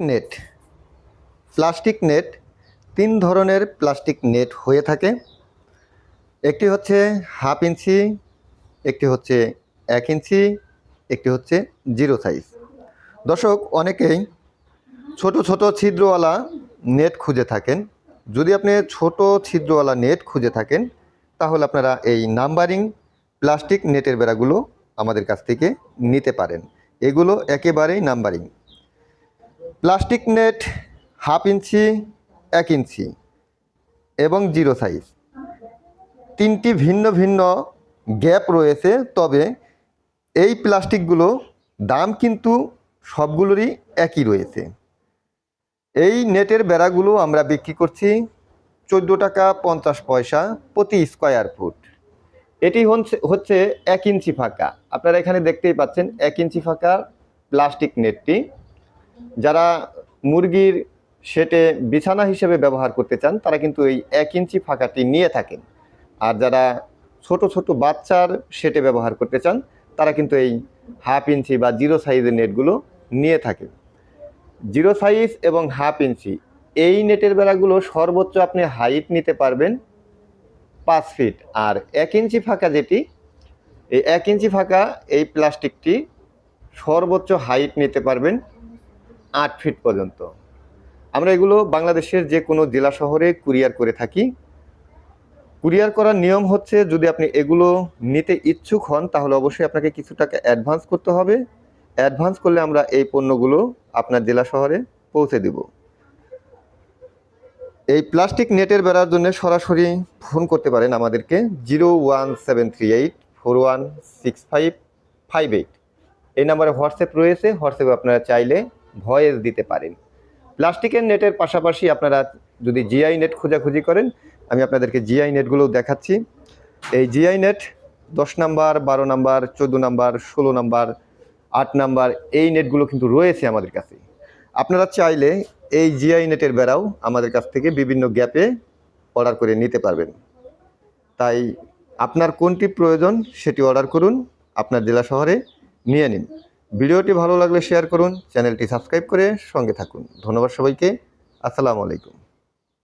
Net plastic net তিন ধরনের plastic net হয়ে থাকে। একটি হচ্ছে হাফ ইঞ্চি একটি হচ্ছে এক ইঞ্চি একটি হচ্ছে জিরো সাইজ দর্শক, অনেকেই ছোট ছোট ছিদ্রওয়ালা নেট খুঁজে থাকেন। যদি আপনি ছোট ছিদ্রওয়ালা নেট খুঁজে থাকেন, তাহলে আপনারা এই নাম্বারিং প্লাস্টিক নেটের বেড়াগুলো আমাদের কাছ থেকে নিতে পারেন। এগুলো একেবারেই numbering plastic net half inch, এক ইঞ্চি এবং জিরো সাইজ। তিনটি ভিন্ন ভিন্ন গ্যাপ রয়েছে, তবে এই প্লাস্টিকগুলো দাম কিন্তু সবগুলোরই একই রয়েছে। এই নেটের বেড়াগুলো আমরা বিক্রি করছি চোদ্দ টাকা পঞ্চাশ পয়সা প্রতি স্কোয়ার ফুট। এটি হচ্ছে এক ইঞ্চি ফাঁকা। আপনারা এখানে দেখতেই পাচ্ছেন এক ইঞ্চি ফাঁকা প্লাস্টিক নেটটি। যারা মুরগির সেটে বিছানা হিসেবে ব্যবহার করতে চান, তারা কিন্তু এই এক ইঞ্চি ফাঁকাটি নিয়ে থাকেন। আর যারা ছোট ছোট বাচ্চার সেটে ব্যবহার করতে চান, তারা কিন্তু এই হাফ ইঞ্চি বা জিরো সাইজের নেটগুলো নিয়ে থাকে জিরো সাইজ এবং হাফ ইঞ্চি, এই নেটের বেড়াগুলো সর্বোচ্চ আপনি হাইট নিতে পারবেন পাঁচ ফিট। আর এক ইঞ্চি ফাঁকা যেটি, এই এক ইঞ্চি ফাঁকা এই প্লাস্টিকটি সর্বোচ্চ হাইট নিতে পারবেন আট ফিট পর্যন্ত। আমরা এগুলো বাংলাদেশের যে কোনো জেলা শহরে কুরিয়ার করে থাকি। কুরিয়ার করার নিয়ম হচ্ছে যদি আপনি এগুলো নিতে ইচ্ছুক হন, তাহলে অবশ্যই আপনাকে কিছু টাকা অ্যাডভান্স করতে হবে। অ্যাডভান্স করলে আমরা এই পণ্যগুলো আপনার জেলা শহরে পৌঁছে দেব। এই প্লাস্টিক নেটের বেড়ার জন্য সরাসরি ফোন করতে পারেন আমাদেরকে zero one seven three eight four one six five five eight. এই নাম্বারে হোয়াটসঅ্যাপ রয়েছে। হোয়াটসঅ্যাপে আপনারা চাইলে ভয়েস দিতে পারেন। প্লাস্টিকের নেটের পাশাপাশি আপনারা যদি জিআই নেট খোঁজাখুঁজি করেন, আমি আপনাদেরকে জিআই নেটগুলো দেখাচ্ছি। এই জিআই নেট দশ নাম্বার, বারো নাম্বার, চোদ্দ নাম্বার, ষোলো নাম্বার, আট নাম্বার, এই নেটগুলো কিন্তু রয়েছে আমাদের কাছে। আপনারা চাইলে এই জিআই নেটের বেড়াও আমাদের কাছ থেকে বিভিন্ন গ্যাপে অর্ডার করে নিতে পারবেন। তাই আপনার কোনটি প্রয়োজন সেটি অর্ডার করুন, আপনার জেলা শহরে নিয়ে নিন। ভিডিওটি ভালো লাগলে শেয়ার করুন চ্যানেলটি সাবস্ক্রাইব করে সঙ্গে থাকুন। ধন্যবাদ সবাইকে। আসসালামু আলাইকুম।